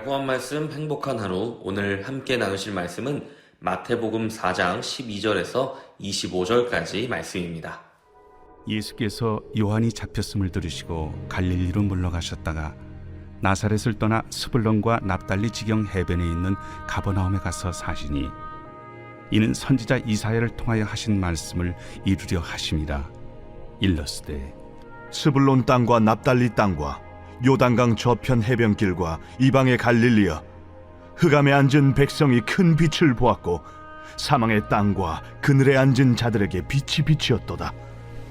달콤한 말씀, 행복한 하루. 오늘 함께 나누실 말씀은 마태복음 4장 12절에서 25절까지 말씀입니다. 예수께서 요한이 잡혔음을 들으시고 갈릴리로 물러가셨다가 나사렛을 떠나 스불론과 납달리 지경 해변에 있는 가버나움에 가서 사시니 이는 선지자 이사야를 통하여 하신 말씀을 이루려 하심이라 일러스되 스불론 땅과 납달리 땅과 요단강 저편 해변길과 이방의 갈릴리여 흑암에 앉은 백성이 큰 빛을 보았고 사망의 땅과 그늘에 앉은 자들에게 빛이 빛이었도다.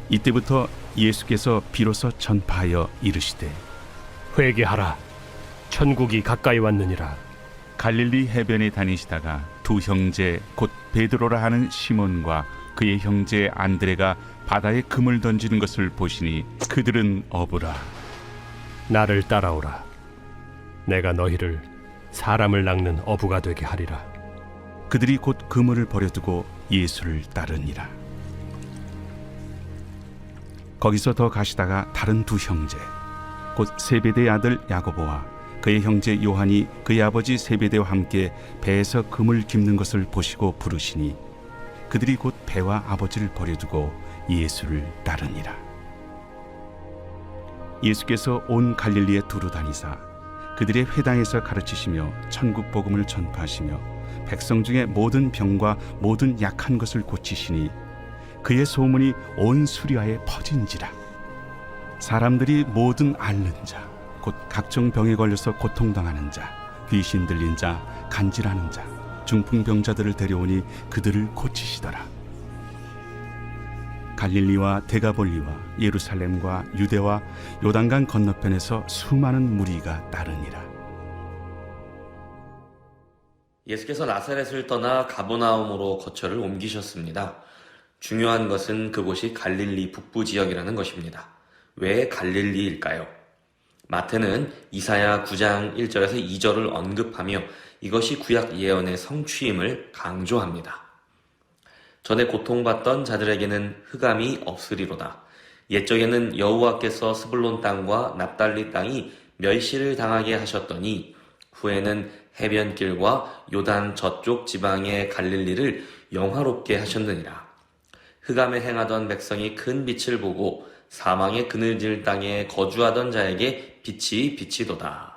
이때부터 예수께서 비로소 전파하여 이르시되 회개하라. 천국이 가까이 왔느니라. 갈릴리 해변에 다니시다가 두 형제 곧 베드로라 하는 시몬과 그의 형제 안드레가 바다에 금을 던지는 것을 보시니 그들은 어부라 나를 따라오라. 내가 너희를 사람을 낚는 어부가 되게 하리라. 그들이 곧 그물을 버려두고 예수를 따르니라. 거기서 더 가시다가 다른 두 형제 곧 세베대의 아들 야고보와 그의 형제 요한이 그의 아버지 세베대와 함께 배에서 금을 깁는 것을 보시고 부르시니 그들이 곧 배와 아버지를 버려두고 예수를 따르니라 예수께서 온 갈릴리에 두루 다니사 그들의 회당에서 가르치시며 천국 복음을 전파하시며 백성 중에 모든 병과 모든 약한 것을 고치시니 그의 소문이 온 수리아에 퍼진지라. 사람들이 모든 앓는 자 곧 각종 병에 걸려서 고통당하는 자 귀신 들린 자 간질하는 자 중풍병자들을 데려오니 그들을 고치시더라 갈릴리와 데가볼리와 예루살렘과 유대와 요단강 건너편에서 수많은 무리가 따르니라 예수께서 나사렛을 떠나 가버나움으로 거처를 옮기셨습니다. 중요한 것은 그곳이 갈릴리 북부 지역이라는 것입니다. 왜 갈릴리일까요? 마태는 이사야 9장 1절에서 2절을 언급하며 이것이 구약 예언의 성취임을 강조합니다. 전에 고통받던 자들에게는 흑암이 없으리로다. 옛적에는 여호와께서 스불론 땅과 납달리 땅이 멸시를 당하게 하셨더니 후에는 해변길과 요단 저쪽 지방의 갈릴리를 영화롭게 하셨느니라. 흑암에 행하던 백성이 큰 빛을 보고 사망의 그늘질 땅에 거주하던 자에게 빛이 비치도다.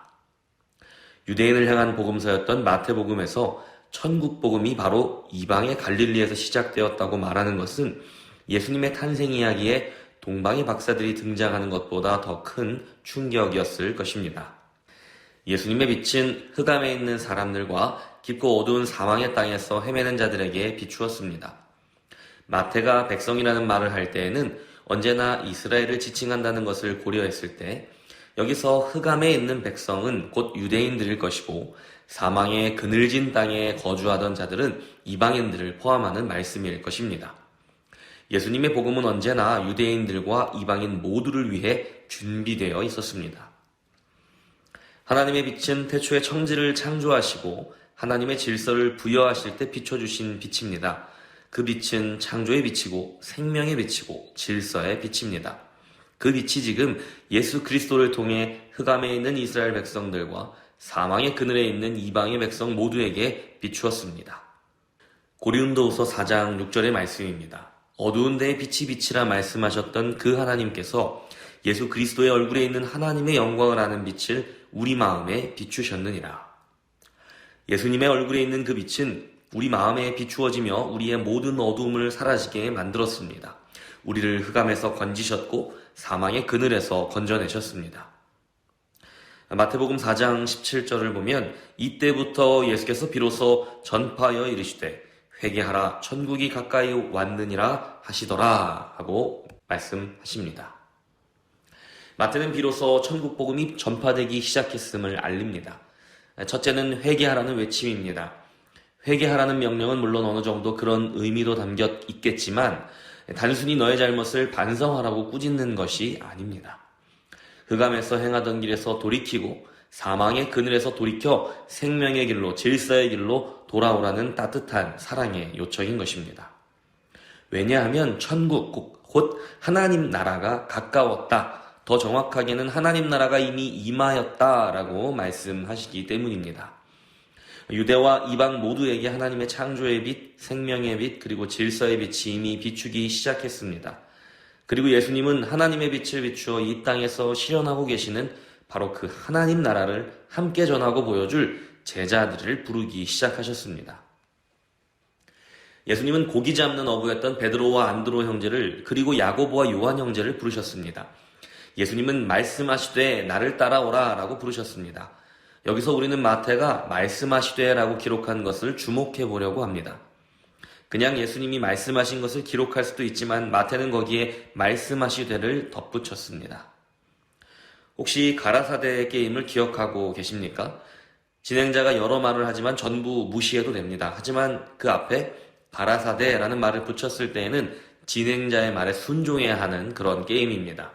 유대인을 향한 복음서였던 마태복음에서 천국 복음이 바로 이방의 갈릴리에서 시작되었다고 말하는 것은 예수님의 탄생 이야기에 동방의 박사들이 등장하는 것보다 더 큰 충격이었을 것입니다. 예수님의 빛은 흑암에 있는 사람들과 깊고 어두운 사망의 땅에서 헤매는 자들에게 비추었습니다. 마태가 백성이라는 말을 할 때에는 언제나 이스라엘을 지칭한다는 것을 고려했을 때 여기서 흑암에 있는 백성은 곧 유대인들일 것이고 사망의 그늘진 땅에 거주하던 자들은 이방인들을 포함하는 말씀일 것입니다. 예수님의 복음은 언제나 유대인들과 이방인 모두를 위해 준비되어 있었습니다. 하나님의 빛은 태초에 청지를 창조하시고 하나님의 질서를 부여하실 때 비춰주신 빛입니다. 그 빛은 창조의 빛이고 생명의 빛이고 질서의 빛입니다. 그 빛이 지금 예수 그리스도를 통해 흑암에 있는 이스라엘 백성들과 사망의 그늘에 있는 이방의 백성 모두에게 비추었습니다. 고린도후서 4장 6절의 말씀입니다. 어두운 데에 빛이 빛이라 말씀하셨던 그 하나님께서 예수 그리스도의 얼굴에 있는 하나님의 영광을 아는 빛을 우리 마음에 비추셨느니라. 예수님의 얼굴에 있는 그 빛은 우리 마음에 비추어지며 우리의 모든 어두움을 사라지게 만들었습니다. 우리를 흑암에서 건지셨고 사망의 그늘에서 건져내셨습니다. 마태복음 4장 17절을 보면 이때부터 예수께서 비로소 전파하여 이르시되 회개하라 천국이 가까이 왔느니라 하시더라 하고 말씀하십니다. 마태는 비로소 천국 복음이 전파되기 시작했음을 알립니다. 첫째는 회개하라는 외침입니다. 회개하라는 명령은 물론 어느 정도 그런 의미도 담겨 있겠지만 단순히 너의 잘못을 반성하라고 꾸짖는 것이 아닙니다. 흑암에서 행하던 길에서 돌이키고 사망의 그늘에서 돌이켜 생명의 길로 질서의 길로 돌아오라는 따뜻한 사랑의 요청인 것입니다. 왜냐하면 천국 곧 하나님 나라가 가까웠다. 더 정확하게는 하나님 나라가 이미 임하였다라고 말씀하시기 때문입니다. 유대와 이방 모두에게 하나님의 창조의 빛, 생명의 빛, 그리고 질서의 빛이 이미 비추기 시작했습니다. 그리고 예수님은 하나님의 빛을 비추어 이 땅에서 실현하고 계시는 바로 그 하나님 나라를 함께 전하고 보여줄 제자들을 부르기 시작하셨습니다. 예수님은 고기 잡는 어부였던 베드로와 안드로 형제를 그리고 야고보와 요한 형제를 부르셨습니다. 예수님은 말씀하시되 나를 따라오라 라고 부르셨습니다. 여기서 우리는 마태가 말씀하시되 라고 기록한 것을 주목해 보려고 합니다. 그냥 예수님이 말씀하신 것을 기록할 수도 있지만 마태는 거기에 말씀하시되를 덧붙였습니다. 혹시 가라사대 게임을 기억하고 계십니까? 진행자가 여러 말을 하지만 전부 무시해도 됩니다. 하지만 그 앞에 가라사대라는 말을 붙였을 때에는 진행자의 말에 순종해야 하는 그런 게임입니다.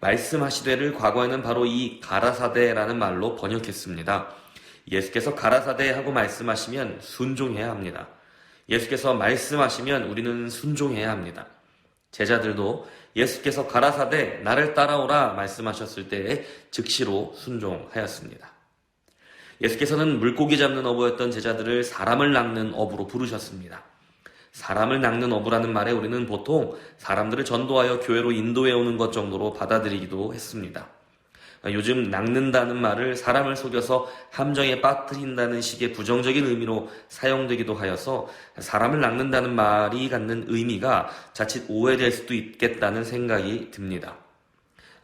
말씀하시되를 과거에는 바로 이 가라사대라는 말로 번역했습니다. 예수께서 가라사대 하고 말씀하시면 순종해야 합니다. 예수께서 말씀하시면 우리는 순종해야 합니다. 제자들도 예수께서 가라사대 나를 따라오라 말씀하셨을 때에 즉시로 순종하였습니다. 예수께서는 물고기 잡는 어부였던 제자들을 사람을 낚는 어부로 부르셨습니다. 사람을 낚는 어부라는 말에 우리는 보통 사람들을 전도하여 교회로 인도해 오는 것 정도로 받아들이기도 했습니다. 요즘 낚는다는 말을 사람을 속여서 함정에 빠뜨린다는 식의 부정적인 의미로 사용되기도 하여서 사람을 낚는다는 말이 갖는 의미가 자칫 오해될 수도 있겠다는 생각이 듭니다.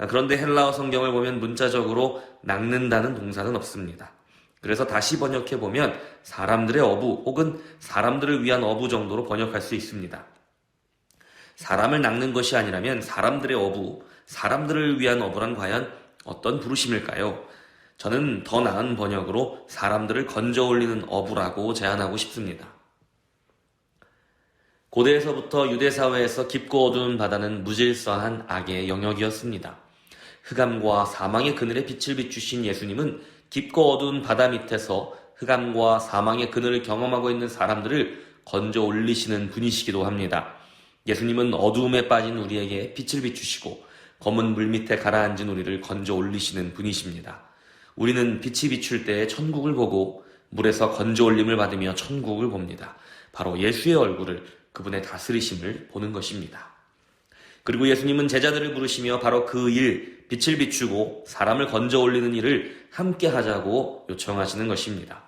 그런데 헬라어 성경을 보면 문자적으로 낚는다는 동사는 없습니다. 그래서 다시 번역해 보면 사람들의 어부 혹은 사람들을 위한 어부 정도로 번역할 수 있습니다. 사람을 낚는 것이 아니라면 사람들의 어부, 사람들을 위한 어부란 과연 어떤 부르심일까요? 저는 더 나은 번역으로 사람들을 건져 올리는 어부라고 제안하고 싶습니다. 고대에서부터 유대 사회에서 깊고 어두운 바다는 무질서한 악의 영역이었습니다. 흑암과 사망의 그늘에 빛을 비추신 예수님은 깊고 어두운 바다 밑에서 흑암과 사망의 그늘을 경험하고 있는 사람들을 건져 올리시는 분이시기도 합니다. 예수님은 어두움에 빠진 우리에게 빛을 비추시고 검은 물 밑에 가라앉은 우리를 건져 올리시는 분이십니다. 우리는 빛이 비출 때 천국을 보고 물에서 건져 올림을 받으며 천국을 봅니다. 바로 예수의 얼굴을 그분의 다스리심을 보는 것입니다. 그리고 예수님은 제자들을 부르시며 바로 그 일, 빛을 비추고 사람을 건져 올리는 일을 함께 하자고 요청하시는 것입니다.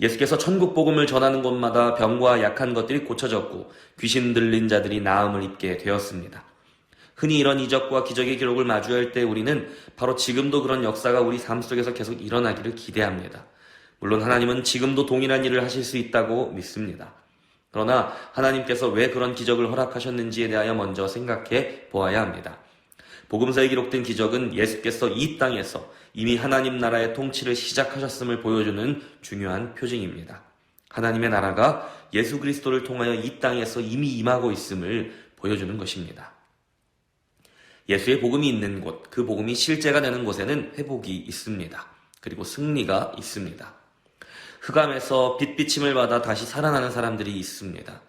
예수께서 천국 복음을 전하는 곳마다 병과 약한 것들이 고쳐졌고 귀신 들린 자들이 나음을 입게 되었습니다. 흔히 이런 이적과 기적의 기록을 마주할 때 우리는 바로 지금도 그런 역사가 우리 삶 속에서 계속 일어나기를 기대합니다. 물론 하나님은 지금도 동일한 일을 하실 수 있다고 믿습니다. 그러나 하나님께서 왜 그런 기적을 허락하셨는지에 대하여 먼저 생각해 보아야 합니다. 복음서에 기록된 기적은 예수께서 이 땅에서 이미 하나님 나라의 통치를 시작하셨음을 보여주는 중요한 표징입니다. 하나님의 나라가 예수 그리스도를 통하여 이 땅에서 이미 임하고 있음을 보여주는 것입니다. 예수의 복음이 있는 곳, 그 복음이 실제가 되는 곳에는 회복이 있습니다. 그리고 승리가 있습니다. 흑암에서 빛비침을 받아 다시 살아나는 사람들이 있습니다.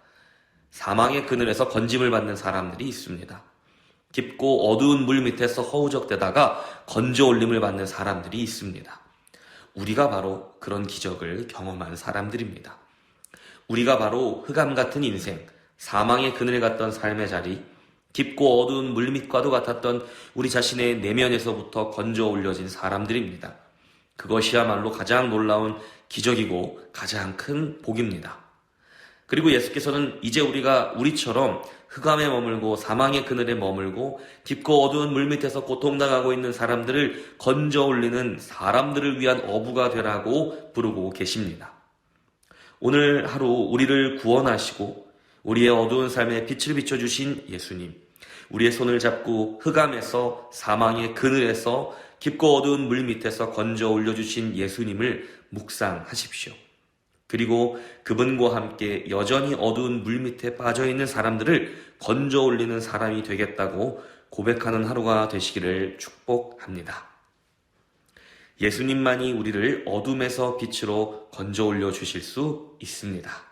사망의 그늘에서 건짐을 받는 사람들이 있습니다. 깊고 어두운 물 밑에서 허우적대다가 건져 올림을 받는 사람들이 있습니다. 우리가 바로 그런 기적을 경험한 사람들입니다. 우리가 바로 흑암 같은 인생, 사망의 그늘 같던 삶의 자리, 깊고 어두운 물밑과도 같았던 우리 자신의 내면에서부터 건져 올려진 사람들입니다. 그것이야말로 가장 놀라운 기적이고 가장 큰 복입니다. 그리고 예수께서는 이제 우리가 우리처럼 흑암에 머물고 사망의 그늘에 머물고 깊고 어두운 물밑에서 고통당하고 있는 사람들을 건져 올리는 사람들을 위한 어부가 되라고 부르고 계십니다. 오늘 하루 우리를 구원하시고 우리의 어두운 삶에 빛을 비춰주신 예수님. 우리의 손을 잡고 흑암에서 사망의 그늘에서 깊고 어두운 물 밑에서 건져 올려주신 예수님을 묵상하십시오. 그리고 그분과 함께 여전히 어두운 물 밑에 빠져 있는 사람들을 건져 올리는 사람이 되겠다고 고백하는 하루가 되시기를 축복합니다. 예수님만이 우리를 어둠에서 빛으로 건져 올려 주실 수 있습니다.